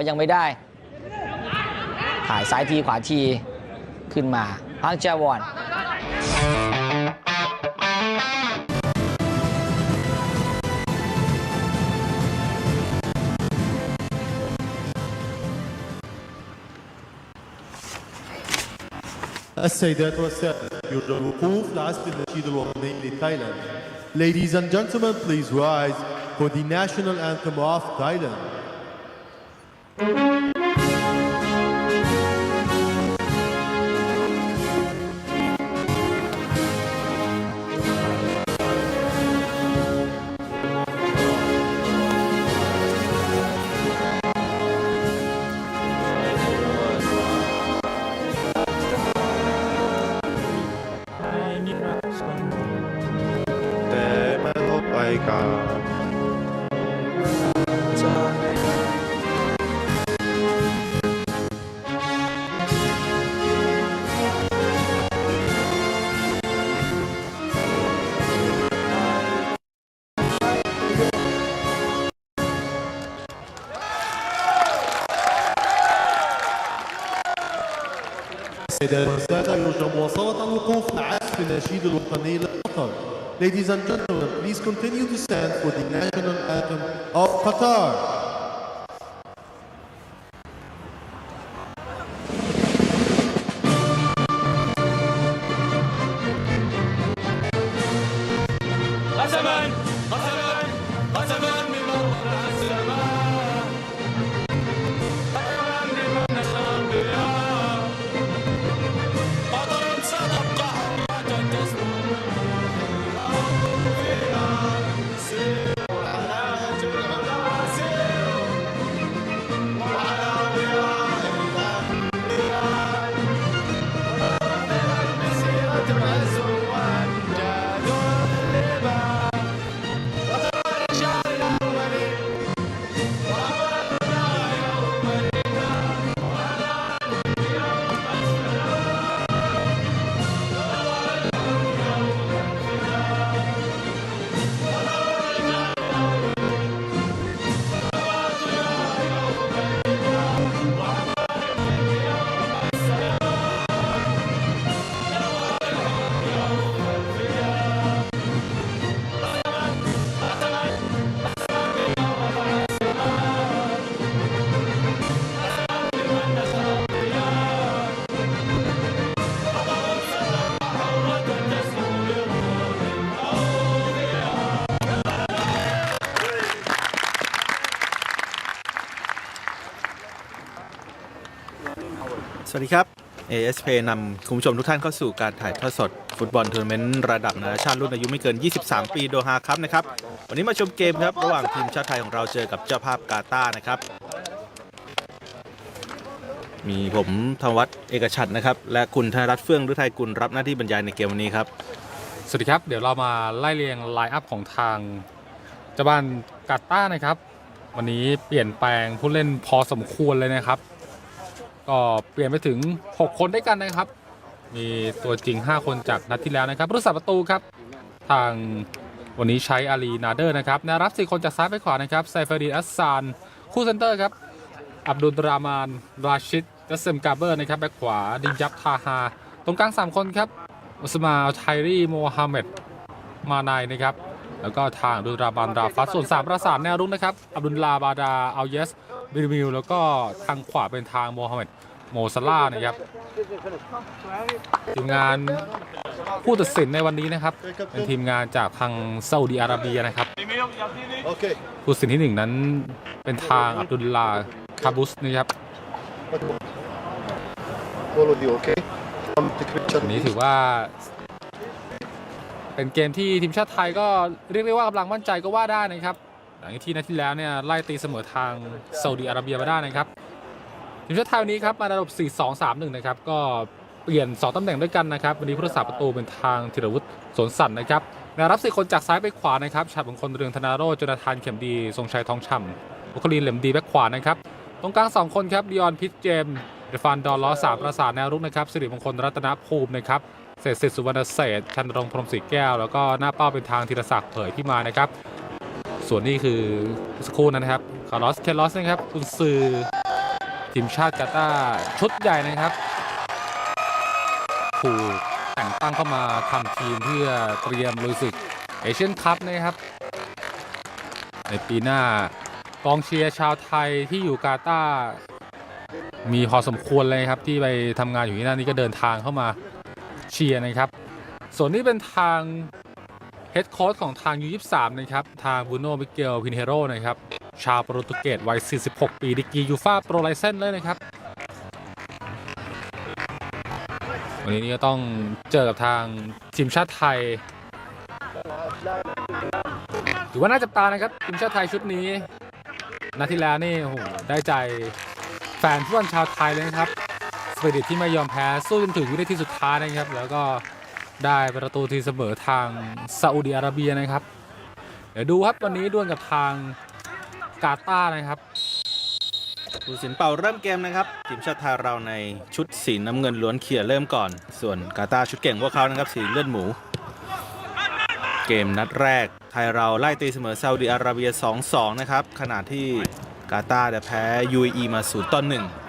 ก็ยังไม่ได้ ถ่ายซ้ายทีขวาทีขึ้นมาฮังจาวอน السيدات والسادة يرجى الوقوف لعزف النشيد الوطني لتايلاند. Ladies and gentlemen, please rise for the national anthem of Thailand. Mm-hmm. والسادة يرجى مواصلة الوقوف لعزف النشيد الوطني للقطر. Ladies and gentlemen, please continue to stand for the national anthem of Qatar. قسما วัสดีครับ ASP นำคุณผู้ชมทุกท่านเข้าสู่การถ่ายทอดสด ฟุตบอลทัวร์นาเมนต์ระดับนานาชาติรุ่นอายุไม่เกิน 23 ปีโดฮาครับนะครับ วันนี้มาชมเกมครับ ระหว่างทีมชาติไทยของเราเจอกับเจ้าภาพกาตาร์นะครับ มีผมธวัฒน์เอกชัดนะครับ และคุณธนรัตน์เฟื่องฤทัยกุลรับหน้าที่บรรยายในเกมวันนี้ครับ สวัสดีครับ เดี๋ยวเรามาไล่เรียงไลน์อัพของทางเจ้าบ้านกาตาร์นะครับ วันนี้เปลี่ยนแปลงผู้เล่นพอสมควรเลยนะครับ ก็เปลี่ยนไปถึง 6 คนด้วยกันนะครับ มีตัวจริง 5 คนจากนัดที่แล้วนะครับผู้รักษาประตูครับ ทางวันนี้ใช้อาลีนาเดอร์นะครับแนวรับ 4 คนจากซ้ายไปขวานะครับไซเฟรีอัสซานคู่เซนเตอร์ครับอับดุลรามานราชิดกัสเซมกาเบอร์นะครับแบ็คขวาดินยับทาฮาตรงกลาง 3 คนครับอุสมาไทรีโมฮัมเหม็ดมานายนะครับแล้วก็ทางดุลราบานราฟัสส่วน3ประสานแนวรุกนะครับอับดุลลาบาดาอัลเยส บิลมิลแล้วก็ทางขวาเป็นทางโมฮัมเหม็ดโมซาล่าห์นะครับทีมงานผู้ตัดสินในวันนี้นะครับ เป็นทีมงานจากทางซาอุดิอาระเบียนะครับ Okay. ผู้ตัดสินที่หนึ่งนั้นเป็นทางอับดุลลาคาบุสนะครับ All of you, okay? Um, the picture. อันนี้ถือว่า เป็นเกมที่ทีมชาติไทยก็เรียกได้ว่ากำลังมั่นใจก็ว่าได้นะครับ หลังจากที่นัดที่แล้วเนี่ยไล่ตีเสมอทางซาอุดิอาระเบียมาได้นะครับทีมชาติไทยวันนี้ครับมาระดับ 4-2-3-1 นะครับก็เปลี่ยน 2ตำแหน่งด้วยกันนะครับวันนี้ผู้รักษาประตูเป็นทางธีรวุฒิสนสันนะครับแนวรับสี่คนจากซ้ายไปขวานะครับฉัดมงคลเรืองธนาโรจน์จนาธานเข็มดีทรงชัยทองช่ำบุคลีนเหลมดีแบ็คขวานะครับตรงกลาง 2 คนครับดิออนพิทเจมส์เดฟานดอลล้อสามประสานแนวรุกนะครับสิริมงคลรัตนภูมินะครับเศรษฐศิษย์สุวรรณเศษชันรงพรมศรีแก้ว แล้วก็หน้าเป้าเป็นทางธีรศักดิ์เผยที่มานะครับ ส่วนนี้คือสักครู่นั้นะครับคาร์ลอสเคลอสนะครับคุณซือทีมชาติกาตาร์ชุดใหญ่นะครับถูกแต่งตั้งเข้ามาทำทีมเพื่อเตรียมลุยศึกเอเชียนคัพนะครับ ในปีหน้ากองเชียร์ชาวไทยที่อยู่กาตาร์มีพอสมควรเลยครับที่ไปทำงานอยู่ที่นั่นนี่ก็เดินทางเข้ามาเชียร์นะครับ ส่วนนี้เป็นทาง ฮดโค้ชของทางยู23 นะครับ ทางบูโน่มิเกลพินเฮโรนะครับ ชาวโปรตุเกสวัย 46 ปีดิกียูฟาโปรไลเซนเลยนะครับ วันนี้นี่ก็ต้องเจอกับทางทีมชาติไทยถือว่าน่าจับตานะครับทีมชาติไทยชุดนี้นาทีแล้วนี่โอ้โหได้ใจแฟนฟุตบอลชาวไทยเลยนะครับสปิริตที่ไม่ยอมแพ้สู้จนถึงวินาทีสุดท้ายนะครับ แล้วก็ ได้ประตูทีเสมอทางซาอุดิอาระเบียนะครับ เดี๋ยวดูครับวันนี้ดวลกับทางกาตาร์นะครับผู้สินเป่าเริ่มเกมนะครับทีมชาติไทยเราในชุดสีน้ำเงินล้วนเขียเริ่มก่อน ส่วนกาตาร์ชุดเก่งพวกเขานะครับสีเลือดหมู เกมนัดแรก ไทยเราไล่ตีเสมอซาอุดิอาระเบีย 2-2 นะครับขณะที่กาตาร์เนี่ยแพ้ UAE มา0ต่อ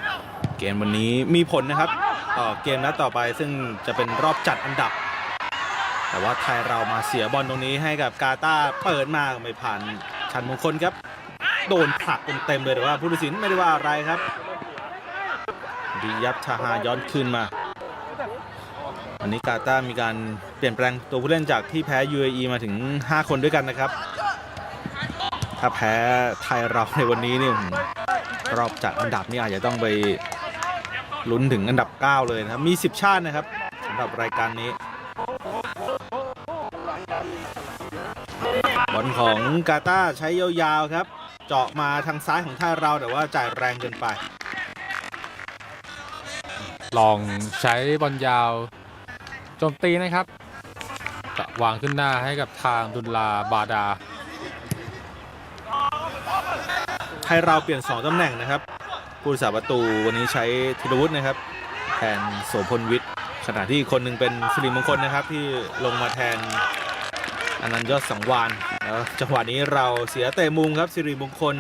1เกมวันนี้มีผลนะครับต่อเกมนัดต่อไปซึ่งจะเป็นรอบจัดอันดับ แต่ว่าไทยเรามาเสียบอลตรงนี้ให้กับกาตาเปิดมาไม่ผ่านชันมงคลครับ โดนผลักเต็มเลยแต่ว่าผู้ตัดสินไม่ได้ว่าอะไรครับดียับทาฮาย้อนคืนมาวันนี้กาตามีการเปลี่ยนแปลงตัวผู้เล่นจากที่แพ้ UAE มาถึง 5 คนด้วยกันนะครับ ถ้าแพ้ไทยเราในวันนี้นี่รอบจัดอันดับนี่อาจจะต้องไปลุ้นถึงอันดับ 9 เลยนะครับ มี 10 ชาตินะครับสำหรับรายการนี้ อลของกาตาร์ใช้ยาวๆครับ เจาะมาทางซ้ายของไทยเราแต่ว่าจ่ายแรงเกินไป ลองใช้บอลยาวโจมตีนะครับจะวางขึ้นหน้าให้กับทางดุลลาบาดาไทยเราเปลี่ยน 2ตำแหน่งนะครับผู้รักษาประตูวันนี้ใช้ธีรวุฒินะครับ แทนโสพลวิทย์ขณะที่อีกคนหนึ่งเป็นสิริมงคลนะครับที่ลงมาแทนอนันต์ยอดสังวาน แล้วจังหวะนี้เราเสียเตะมุมครับสิริมงคล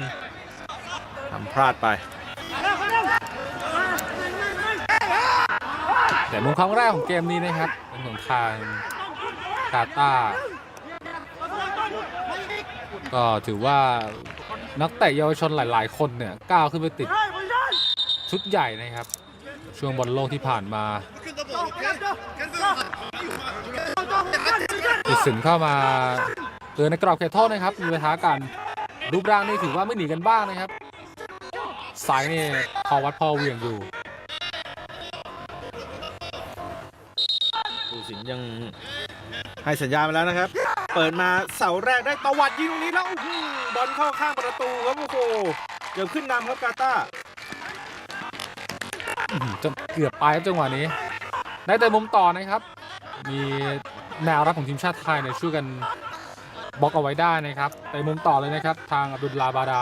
ทำพลาดไป แต่มุมครั้งแรกของเกมนี้นะครับเป็นของทางกาตาร์ก็ถือว่านักเตะเยาวชนหลาย ๆ คนเนี่ยก้าวขึ้นไปติดชุดใหญ่นะครับ ช่วงบอลโลกที่ผ่านมาติดสินเข้ามา เตือนในกรอบเขตโทษนะครับ มีปะทะกันรูปร่างนี่ถือว่าไม่หนีกันบ้างนะครับ สายนี่พอวัดพอเหวี่ยงอยู่ผู้สินยังให้สัญญาณไปแล้วนะครับ เปิดมาเสาแรกได้ตวัดยิงตรงนี้แล้วอื้อหือบอลเข้าข้างประตูครับโอ้โหเกือบขึ้นนำครับกาตาร์จนเกือบไปครับจังหวะนี้ ได้แต่มุมต่อนะครับ มีแนวรับของทีมชาติไทยเนี่ยช่วยกัน บล็อกเอาไว้ได้นะครับไปมุมต่อเลยนะครับ ทางอับดุลลาบาดา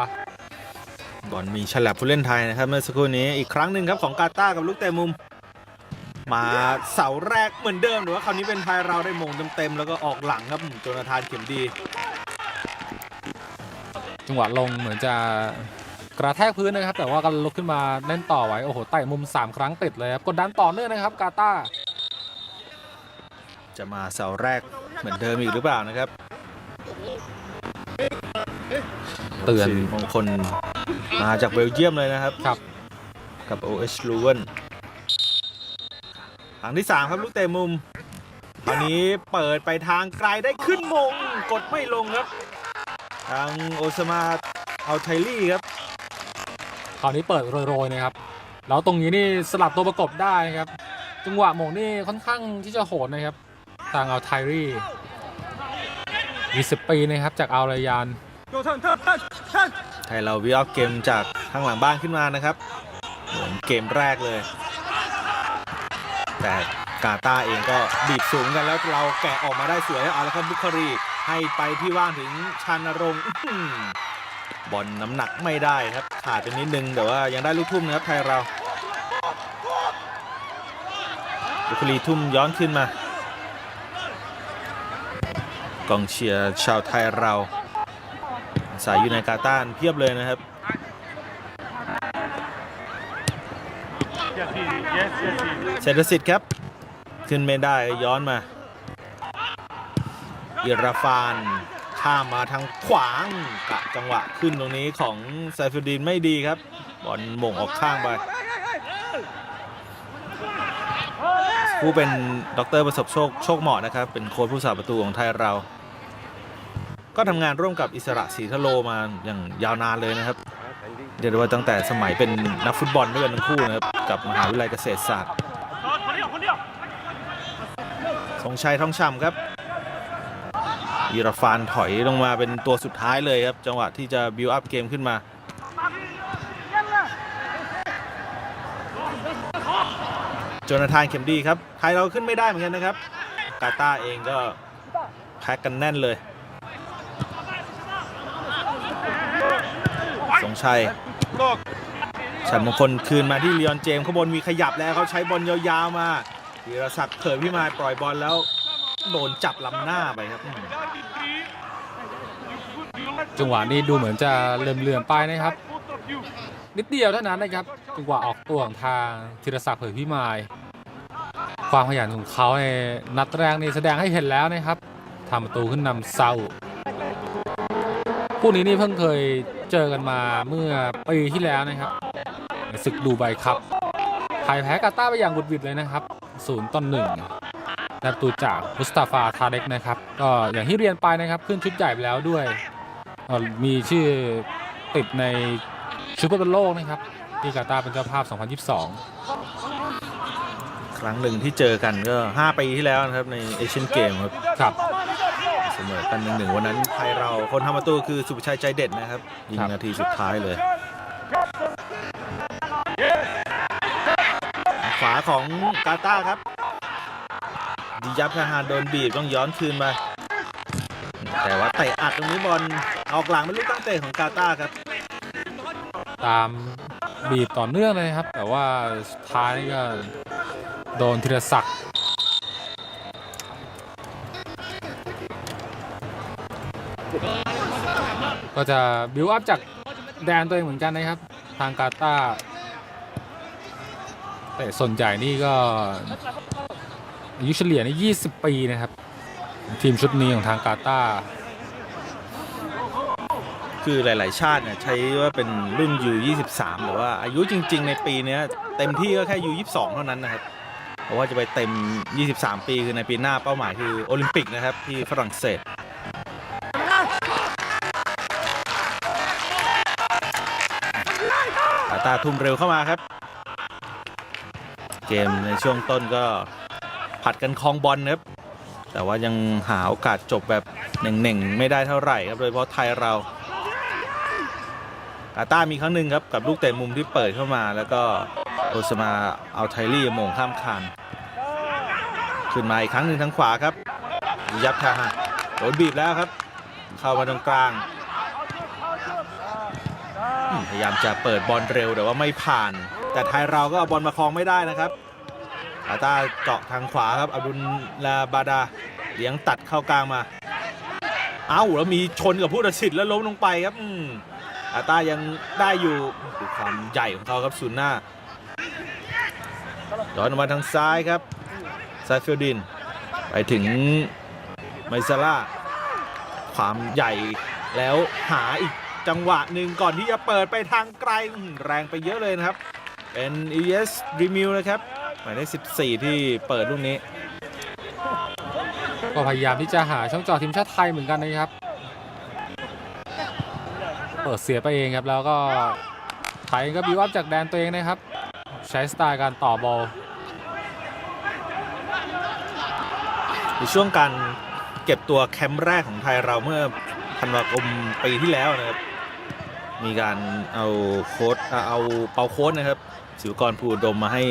บอลมีฉลับผู้เล่นไทยนะครับเมื่อสักครู่นี้อีกครั้งหนึ่งครับของกาตาร์กับลูกเตะมุม มาเสาแรกเหมือนเดิมหรือว่าคราวนี้เป็นไทยเราได้มงเต็มๆแล้วก็ออกหลังครับโจนาธานเข็มดี จังหวะลงเหมือนจะกระแทกพื้นนะครับ แต่ว่าก็ลุกขึ้นมาเล่นต่อไว้โอ้โหไต่มุม 3 ครั้งติดเลยครับกดดันต่อเนื่องนะครับกาตาร์จะมาเสาแรกเหมือนเดิมอีกหรือเปล่านะครับ เตือนสิริมงคลมาจากเบลเยียมเลยนะครับครับกับ OH l u w e n หลังที่ 3 ครับลูกเตะมุมคราวนี้เปิดไปทางไกลได้ขึ้นมง กดไม่ลงครับ ทางโอซามาเอาไทลี่ครับคราวนี้เปิดโรยๆนะครับ แล้วตรงนี้นี่สลับตัวประกบได้ครับ จังหวะหมงนี่ค่อนข้างที่จะโหดนะครับ ทางเอาไทรี่20ปีนะครับจากเอารายาน ไทยเราวิออฟเกมจากข้างหลังบ้านขึ้นมานะครับ เหมือนเกมแรกเลย แต่กาตาเองก็บีบสูงกันแล้วเราแกะออกมาได้สวยเอาละครับบุคารีให้ไปที่ว่างถึงชานรงค์บอลน้ำหนักไม่ได้ครับขาดไปนิดนึงแต่ว่ายังได้ลูกทุ่มนะครับไทยเราบุคารีทุ่มย้อนขึ้นมา กองเชียร์ชาวไทยเรา สายอยู่ในกาตาร์เพียบเลยนะครับ เศรษฐสิทธิ์ครับ ขึ้นไม่ได้ย้อนมาอิราฟานข้ามมาทางขวางกะจังหวะขึ้นตรงนี้ของไซฟุดดีนไม่ดีครับ บอลหม่งออกข้างไปผู้เป็นดรประสบโชคโชคเหมาะนะครับ เป็นโค้ชผู้สาประตูของไทยเรา ก็ทำงานร่วมกับอิสระศรีทะโลมาอย่างยาวนานเลยนะครับเรียกได้ว่าตั้งแต่สมัยเป็นนักฟุตบอลด้วยกันทั้งคู่นะครับกับมหาวิทยาลัยเกษตรศาสตร์สงชัยทองช่ำครับยีราฟานถอยลงมาเป็นตัวสุดท้ายเลยครับ จังหวะที่จะบิวอัพเกมขึ้นมาโจนาธานเข็มดีครับ ไทยเราขึ้นไม่ได้เหมือนกันนะครับ กาตาร์เองก็แพ็กกันแน่นเลย สง ชัยฉันมงคลคืนมาที่ลีออนเจมส์ข้างบนมีขยับแล้วเขาใช้บอลยาวๆมาธีรศักดิ์เผยพี่มายปล่อยบอลแล้วโดนจับลำหน้าไปครับ จังหวะนี้ดูเหมือนจะเลื่อมๆไปนะครับ นิดเดียวเท่านั้นนะครับจังหวะออกตัวของทางธีรศักดิ์เผยพิมาย ความขยันของเขาในนัดแรกนี่แสดงให้เห็นแล้วนะครับทำประตูขึ้นนำเซาผู้นี้นี่เพิ่งเคย เจอกันมาเมื่อปีที่แล้วนะครับในศึกดูไบครับไทยแพ้กาตาร์ไปอย่างบุดหวิดเลยนะครับศูนย์ต่อหนึ่งและประตูจากมุสตาฟาทาเด็กนะครับก็อย่างที่เรียนไปนะครับขึ้นชุดใหญ่ไปแล้วด้วยเอ่อมีชื่อติดในชุดฟุตบอลโลกนะครับ ที่กาตาร์เป็นเจ้าภาพ 2022 ครั้งหนึ่งที่เจอกันก็ 5 ปีที่แล้วนะครับในเอเชียนเกมครับครับ เสมอกันหนึ่งหนึ่งวันนั้นไทยเราคนทำประตูคือสุภชัยใจเด็ดนะครับยิงนาทีสุดท้ายเลยขวาของกาตาครับดิยับคาฮานโดนบีบต้องย้อนคืนไปแต่ว่าเตะอัดตรงนี้บอลออกหลังเป็นลูกตั้งเตะของกาตาครับ ตามบีบต่อเนื่องเลยครับ แต่ว่าสุดท้ายก็โดนธีรศักดิ์ ก็จะบิวอัพจากแดนตัวเองเหมือนกันนะครับ ทางกาตาร์แต่ส่วนใหญ่นี่ก็อายุเฉลี่ยนี่20 ปีนะครับ ทีมชุดนี้ของทางกาตาร์คือหลาย ๆ ชาติเนี่ยใช้ว่าเป็นรุ่น U23 หรือว่าอายุจริง ๆ ในปีนี้เต็มที่ก็แค่ U22 เท่านั้นนะครับเพราะว่าจะไปเต็ม 23 ปีคือในปีหน้าเป้าหมายคือโอลิมปิกนะครับที่ฝรั่งเศส ตาทุ่มเร็วเข้ามาครับ เกมในช่วงต้นก็ผัดกันคลองบอลครับ แต่ว่ายังหาโอกาสจบแบบเน่งๆไม่ได้เท่าไหร่ครับโดยเฉพาะไทยเรากาตามีครั้งหนึ่งครับกับลูกเตะมุมที่เปิดเข้ามา แล้วก็โอสมาเอาไทลี่โมงข้ามคานขึ้นมาอีกครั้งหนึ่งทางขวาครับ ยับทาฮะโดนบีบแล้วครับ เข้ามาตรงกลาง พยายามจะเปิดบอลเร็วแต่ว่าไม่ผ่าน แต่ไทยเราก็เอาบอลมาครองไม่ได้นะครับกาตาเจาะทางขวาครับอับดุลลาบาดาเลี้ยงตัดเข้ากลางมา เอ้าแล้วมีชนกับผู้ตัดสินแล้วล้มลงไปครับอืมอาตายังได้อยู่ดูความใหญ่ของเขาครับศูนย์หน้าย้อนมาทางซ้ายครับซาฟิลดิน ไปถึงไมซาร่าความใหญ่แล้วหาอีก จังหวะหนึ่งก่อนที่จะเปิดไปทางไกลแรงไปเยอะเลยนะครับ เป็น ES r e m i l นะครับหมายเลข14 ที่เปิดลูกนี้ ก็พยายามที่จะหาช่องจอทีมชาติไทยเหมือนกันนะครับ เปิดเสียไปเองครับแล้วก็ไทยก็บิวอัพจากแดนตัวเองนะครับ ใช้สไตล์การต่อบอลในช่วงการเก็บตัวแคมป์แรกของไทยเราเมื่อธันวาคมปีที่แล้วนะครับ มีการเอาโค้ดอ่าเอาเปาโค้ดนะครับสิวกรภูอุดมมาให้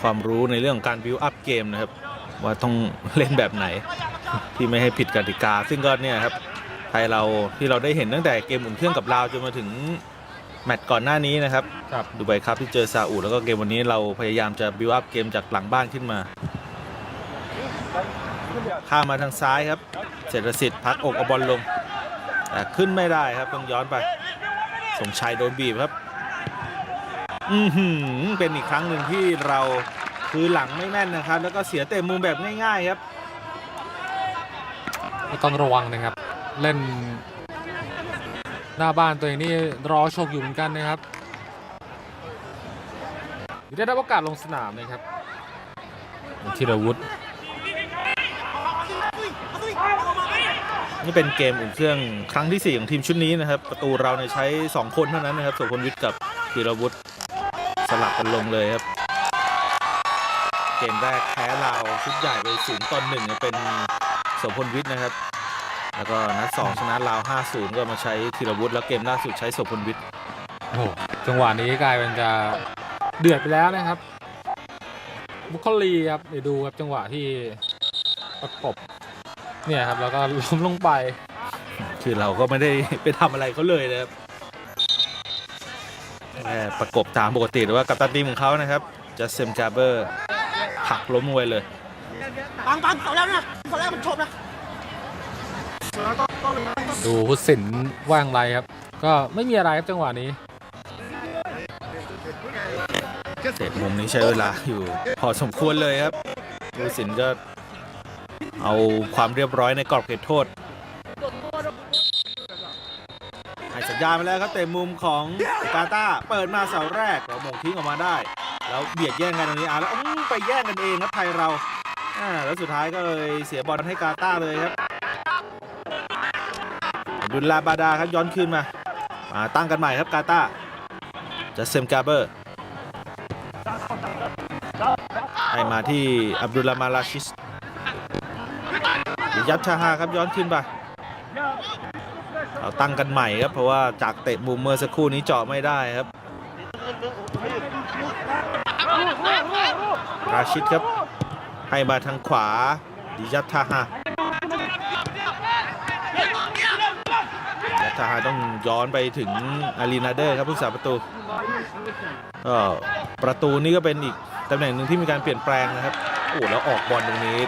ความรู้ในเรื่องของการบิวอัพเกมนะครับ ว่าต้องเล่นแบบไหนที่ไม่ให้ผิดกติกา ซึ่งก็เนี่ยครับไทยเราที่เราได้เห็นตั้งแต่เกมอุ่นเครื่องกับลาวจนมาถึงแมตช์ก่อนหน้านี้นะครับครับดูไบครับที่เจอซาอุแล้วก็เกมวันนี้เราพยายามจะบิวอัพเกมจากหลังบ้านขึ้นมาข้ามมาทางซ้ายครับเศรษฐสิทธิ์พักอกเอาบอลลง แต่ขึ้นไม่ได้ครับต้องย้อนไปสมชายโดนบีบครับ อือหือเป็นอีกครั้งหนึ่งที่เราคือหลังไม่แม่นนะครับ แล้วก็เสียเตะมุมแบบง่าย ๆครับก็ต้องระวังนะครับ เล่น หน้าบ้านตัวเองนี่รอโชคอยู่เหมือนกันนะครับได้รับโอกาสลงสนามนะครับธีรวุฒิ นี่เป็นเกมอุ่นเครื่องครั้งที่ 4 ของทีมชุดนี้นะครับ ประตูเราเนี่ยใช้ 2 คนเท่านั้นนะครับโสพลวิทย์กับธีรวุฒิสลับกันลงเลยครับ เกมแรกแพ้ลาวชุดใหญ่ไปศูนย์ต่อหนึ่งเป็นโสพลวิทย์นะครับ แล้วก็นัด2ชนะลาว 5-0 ก็มาใช้ธีรวุฒิแล้วเกมล่าสุดใช้โสพลวิทย์โอ้จังหวะนี้กลายเป็นจะเดือดไปแล้วนะครับบุคลีครับเดี๋ยวดูครับจังหวะที่ประกบ เนี่ยครับแล้วก็ล้มลงไป คือเราก็ไม่ได้ไปทำอะไรเขาเลยนะครับแค่ประกบตามปกติแต่ว่ากับตันทีมของเขานะครับจัสเซมจาเบอร์ผลักล้มลงไปเลย ปังปังเขาแล้วนะเขาแล้วมันชมนะดูพุทธศิลป์ว่างไรครับ ก็ไม่มีอะไรครับจังหวะนี้ เตะมุมนี้ใช้เวลาอยู่ พอสมควรเลยครับผู้ตัดสินก็ เอาความเรียบร้อยในกรอบเขตโทษให้สัญญาณไปแล้วครับเตะมุมของกาตาเปิดมาเสาแรกเราหมงทิ้งออกมาได้ แล้วเบียดแย่งกันตรงนี้อะแล้วไปแย่งกันเองครับไทยเราอ่าแล้วสุดท้ายก็เลยเสียบอลให้กาตาเลยครับดุลลาบาดาครับย้อนคืนมามาตั้งกันใหม่ครับกาตาจัสเซมกาเบอร์ให้มาที่อับดุลลามาลาชิส ยับชาฮาครับย้อนขึ้นไปเราตั้งกันใหม่ครับเพราะว่าจากเตะมุมเมื่อสักครู่นี้เจาะไม่ได้ครับ ราชิดครับ ให้มาทางขวาดิยัตทาฮายัตทาฮาต้องย้อนไปถึงอารีนาเดอร์ครับผู้สาประตูก็ประตูนี้ก็เป็นอีกตำแหน่งหนึ่งที่มีการเปลี่ยนแปลงนะครับโอ้แล้วออกบอลตรงนี้